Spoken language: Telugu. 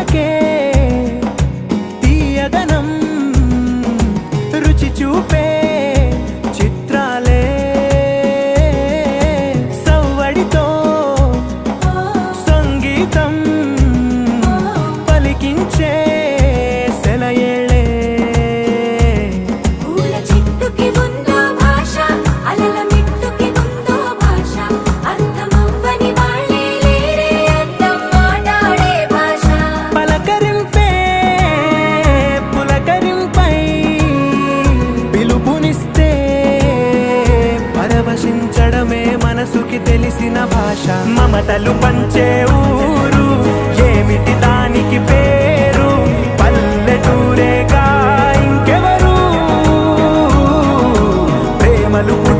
కళ్ళకే తీయదనం రుచి చూపే కన్నడమే మనసుకి తెలిసిన భాష. మమతలు పంచే ఊరు ఏమిటి దానికి పేరు? పల్లెటూరేగా ఇంకెవరు? ప్రేమలు